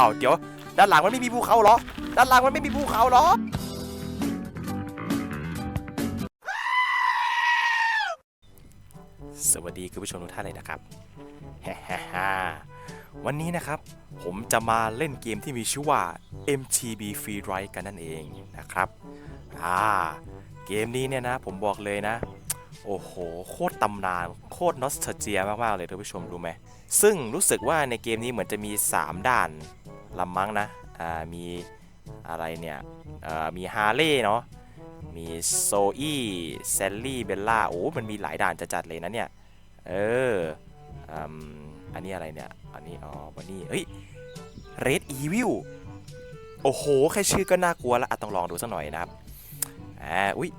อ้าวเดี๋ยว ด้านหลังมันไม่มีภูเขาเหรอ ด้านหลังมันไม่มีภูเขาเหรอ สวัสดีคุณผู้ชมทุกท่านเลยนะครับฮ่าๆวันนี้นะครับ ผมจะมาเล่นเกมที่มีชื่อว่า MTB Free Ride กันนั่นเองนะครับ อ่า เกมนี้เนี่ยนะ ผมบอกเลยนะ โอ้โห โคตรตำนาน โคตรนอสเทเจียมาก ๆ เลยท่านผู้ชมรู้ไหม ซึ่งรู้สึกว่าในเกมนี้เหมือนจะมี 3 ด่าน ลำมังนะอ่ามีอะไรเนี่ยอ่ามีฮาร์เลย์เนาะมีโซอี้แซลลี่เบลล่าโอ้ มันมีหลายด่านจะจัดเลยนะเนี่ย เอออันนี้อะไรเนี่ย อันนี้อ๋อวันนี้เฮ้ย Red Evil โอ้โห แค่ชื่อก็น่ากลัวแล้วอะต้องลองดูสักหน่อยนะครับอ่าอุ้ย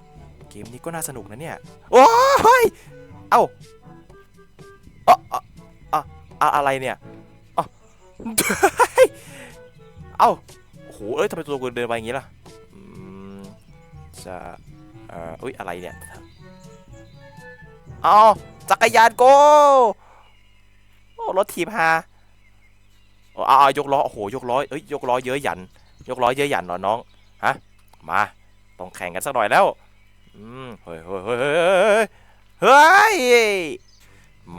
เกมนี้ก็น่าสนุกนะเนี่ย โอ้ยเอ้าเอ้าอ้าเอ้าอะอะไรเนี่ยอ้า เอ้าโอ้โหเอ้ยทำไมตัวกูเดินไปอย่างงี้ล่ะจะเอ่ออุ้ยอะไรเนี่ยเอาจักรยานโกโอ้รถถีบฮาโอ้เอาเอายกล้อโอ้โหยกล้อเอ้ยยกล้อเยอะหยัน ยกล้อเยอะหยันเหรอน้องฮะมาต้องแข่งกันสักหน่อยแล้วอืมเฮ้ยเฮ้ยเฮ้ยเฮ้ยเฮ้ย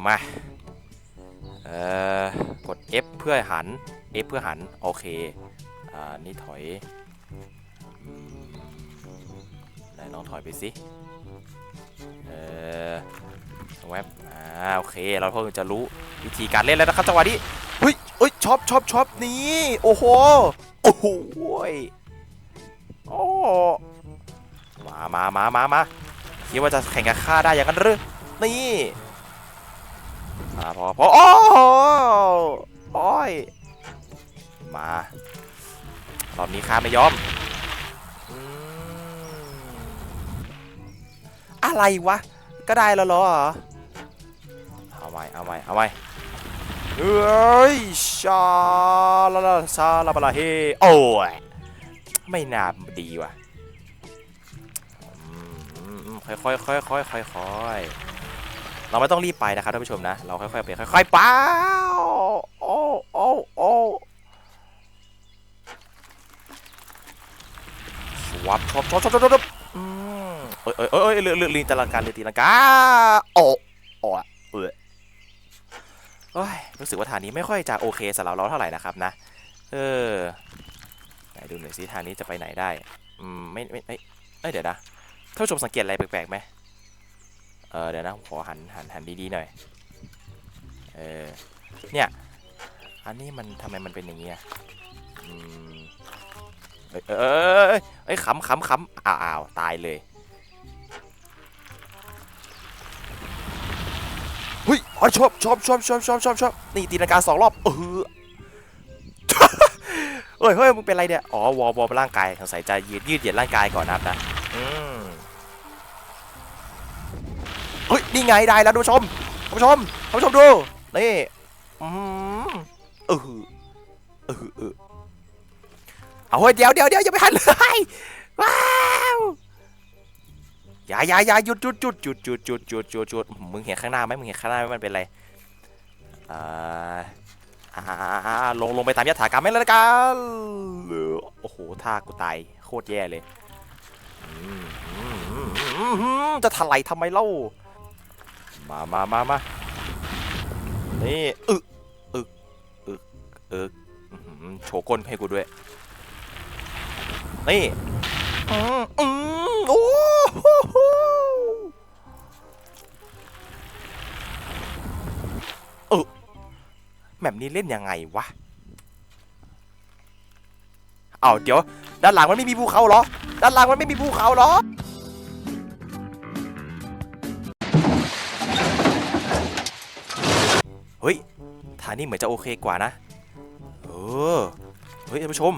มาเอ่อกด F เพื่อหัน F เพื่อหัน โอเค อ่านี่ถอยไหนลองถอยไปสิ เออแวบอ่าโอเค เราเพิ่งจะรู้วิธีการเล่นแล้วนะครับจังหวะนี้เฮ้ยเฮ้ยช็อปช็อปช็อปนี่โอ้โห โอ้โหยโอ้มามามามามาคิดว่าจะแข่งกับข้าได้อย่างนั้นหรือ นี่มาพอพอโอ้โอ้ยมา รอบนี้ข้าไม่ยอมอืมอะไรวะ ก็ได้แล้วเหรอ เอาไว้เอาไว้เอาไว้เอ้ยชาลาลาซาลาบาลาเฮโอ้ยไม่น่าดีว่ะอืมอืมอืมค่อยค่อยค่อยค่อยค่อยค่อยเราไม่ต้องรีบไปนะครับท่านผู้ชมนะ เราค่อยๆไปค่อยๆไปโอ้โอ้โอ้ส วับชอบชอบชอบชอบชอบอืมเอ้ยเอ้ยเอ้ยเรือเรือลิงตะลังการเรือตีลังกาโอ้โอ้เออเอ้ยรู้สึกว่าทางนี้ไม่ค่อยจะโอเคสำหรับเราเท่าไหร่นะครับนะ เออไหนดูหน่อยสิทางนี้จะไปไหนได้ อืมไม่ไม่ไม่เอ้ยเดี๋ยวนะท่านผู้ชมสังเกตอะไรแปลกๆไหมเออเดี๋ยวนะผมขอหันหันหันดีๆหน่อย เออเนี่ย อันนี้มันทำไมมันเป็นอย่างเงี้ยอืม เอ้ยเอ้ยเอ้ขำขำขำอ้าวอ้าวตายเลยเฮ้ยอ๋อชอบชอบชอบชอบชอบชอบชอบนี่ตีลังกาสองรอบเออเฮ้ยเฮ้ยมึงเป็นไรเนี่ยอ๋อวอลวอลร่างกายสงสัยจะยืดยืดเหยียดร่างกายก่อนนะครับนะอืมเฮ้ยนี่ไงได้แล้วท่านผู้ชมท่านผู้ชมท่านผู้ชมดูนี่อืมเออเออเออ เอาเฮ้ยเดี๋ยวเดี๋ยวเดี๋ยวอย่าไปหันเลยว้าวอย่าอย่าอย่าหยุดหยุดหยุดหยุดหยุดหยุดหยุดหยุดหยุดมึงเห็นข้างหน้าไหมมึงเห็นข้างหน้าไหมมันเป็นอะไรอ่าอ่าลงลงไปตามยถากรรมไม่แล้วกันโอ้โหท่ากูตายโคตรแย่เลยจะถลายทำไมเล่ามามามามานี่อึอึอึอึโชก้นให้กูด้วย นี่อืมอืมโอ้โหเออแบบนี้เล่นยังไงวะเอาเดี๋ยว ด้านหลังมันไม่มีภูเขาเหรอ ด้านหลังมันไม่มีภูเขาเหรอเฮ้ยทางนี้เหมือนจะโอเคกว่านะ เออ เฮ้ยท่านผู้ชม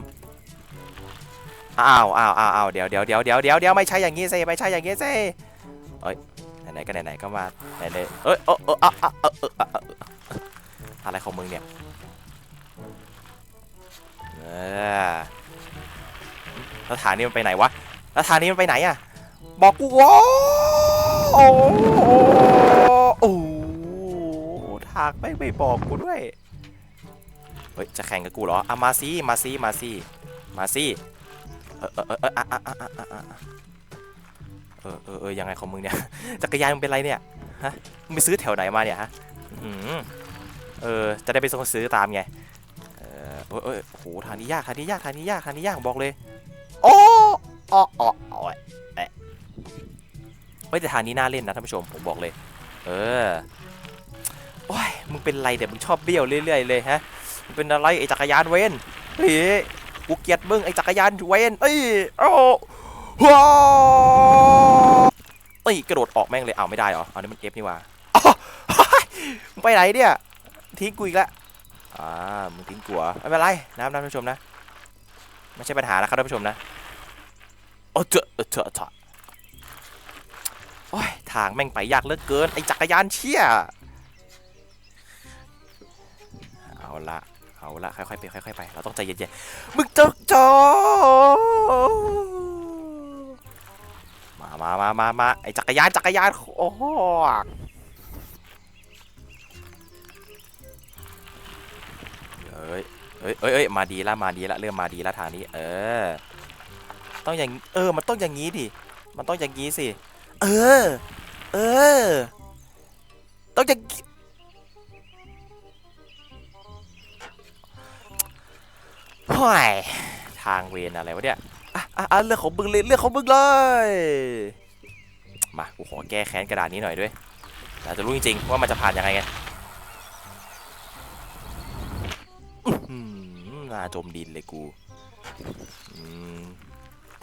อ้าวอ้าวอ้าวอ้าวเดี๋ยวเดี๋ยวเดี๋ยวเดี๋ยวเดี๋ยวเดี๋ยวไม่ใช่อย่างงี้สิไม่ใช่อย่างงี้สิเอ้ยไหนๆก็ไหนๆก็มาไหนๆเลยเอ้ยเออเออเออเอออะไรของมึงเนี่ยเออแล้วทางนี้มันไปไหนวะแล้วทางนี้มันไปไหนอะบอกกูว่าโอ้โหทางไม่ไม่บอกกูด้วยเฮ้ยจะแข่งกับกูเหรออะมาซี่มาซี่มาซี่มาซี่ เออเออเออยังไงของมึงเนี่ย จักรยานมึงเป็นไรเนี่ย ฮะ มึงไปซื้อแถวไหนมาเนี่ยฮะอื้อหือเออ จะได้ไปส่งซื้อตามไง เออเออโอ้โห ทางนี้ยาก ทางนี้ยาก ทางนี้ยาก ทางนี้ยาก บอกเลย โอ้อ๋ออ๋ออ๋อแอะเฮ้ยแต่ทางนี้น่าเล่นนะท่านผู้ชม ผมบอกเลย เออ โอ้ย มึงเป็นไรเดี๋ยวมึงชอบเบี้ยวเรื่อยๆเลยฮะ มึงเป็นอะไรไอ้จักรยานเวนเฮ้ย กูเกลียดมึงไอ้จักรยานเวนเอ้ยโอ้ว้าวเอ้ยกระโดดออกแม่งเลยเอาไม่ได้เหรออันนี้มันเอฟนี่ว่าอ้าวมึงไปไหนเนี่ยทิ้งกูอีกล้วอ่ามึงทิ้งกูเหรอไม่เป็นไรนะท่านผู้ชมนะไม่ใช่ปัญหานะครับท่านผู้ชมนะโอ้เจอะเออเจอะเจอโอ้ยทางแม่งไปยากเหลือเกินไอ้จักรยานเชี่ยเอาละ เอาละค่อยๆไปค่อยๆไปเราต้องใจเย็นๆมึงจะจอมามามามามาไอจักรยานจักรยานโอ้โหเอ้ยเอ้ยเอ้ยเอ้ยมาดีละมาดีละเริ่มมาดีละทางนี้ เออ ต้องอย่างเออ มันต้องอย่างนี้ดิมันต้องอย่างนี้สิ เออ เออ ต้องอย่าง งี้ห้ยทางเวนอะไรวะเนี่ยอะอะเรื่องของมึงเลยเรื่องของมึงเลยมากูขอแก้แค้นกระดาษนี้หน่อยด้วยอยากจะรู้จริงๆว่ามันจะผ่านยังไงไงอื้อหือหน้าจมดินเลยกู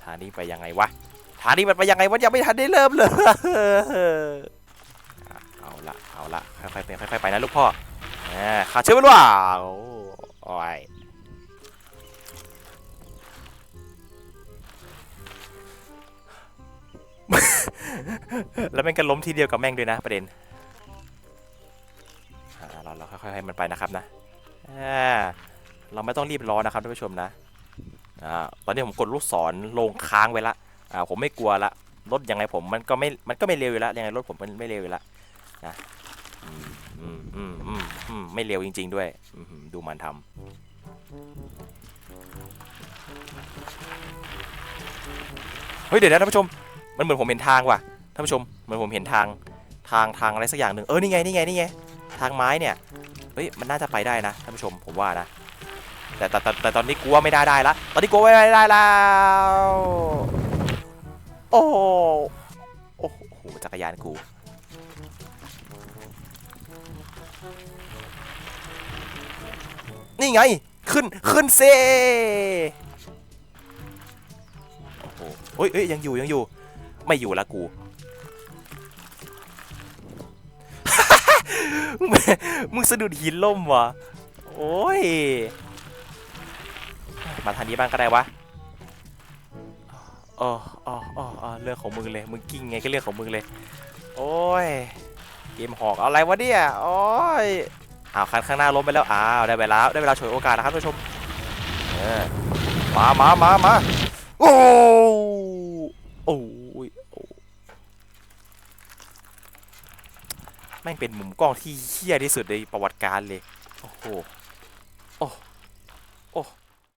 ทางนี้ไปยังไงวะทางนี้มันไปยังไงวะยังไม่ทันได้เริ่มเลย เอาละเอาละค่อยๆไปค่อยๆไปนะลูกพ่อขาเชื่อมันว่าโอ้ย แล้วแม่งก็ล้มทีเดียวกับแม่งด้วยนะประเด็นเราเราค่อยๆให้มันไปนะครับนะเราไม่ต้องรีบร้อนนะครับท่านผู้ชมนะตอนนี้ผมกดลูกศรลงค้างไว้ละผมไม่กลัวละรถยังไงผมมันก็ไม่มันก็ไม่เร็วอยู่แล้วยังไงรถผมมันไม่เร็วอยู่แล้วนะอืมอืมอืมอืมไม่เร็วจริง ๆ ด้วยอืดูมันทำเฮ้ยเดี๋ยวนะท่านผู้ชม มันเหมือนผมเห็นทางว่ะท่านผู้ชมเหมือนผมเห็นทางทางทางอะไรสักอย่างหนึ่งเออนี่ไงนี่ไงนี่ไงทางไม้เนี่ยเฮ้ยมันน่าจะไปได้นะท่านผู้ชมผมว่านะแต่แต่แต่แตตอนนี้กลัวไม่ได้ได้ละตอนนี้กลัวไม่ได้ได้แล้ว โอ้โหโอ้โหจักรยานกูนี่ไง ขึ้น ขึ้นเซโอ้โหเฮ้ยเฮ้ยยังอยู่ ยังอยู่ ไม่อยู่ละกู มึงสะดุดหินล่มวะโอ้ย มาทางนี้บ้างก็ได้วะอ๋ออ๋ออ๋ออ๋อเรื่องของมึงเลย มึงกิ้งไงก็เรื่องของมึงเลย โอ้ย เกมหอกอะไรวะเนี่ย โอ้ย อ้าวคันข้างหน้าล้มไปแล้ว อ้าว ได้เวลา ได้เวลาฉวยโอกาสนะครับท่านผู้ชมมามามามาโอ้โอ้ แม่งเป็นมุมกล้องที่เฮี้ยที่สุดในประวัติการเลย โอ้โห โอ้ โอ้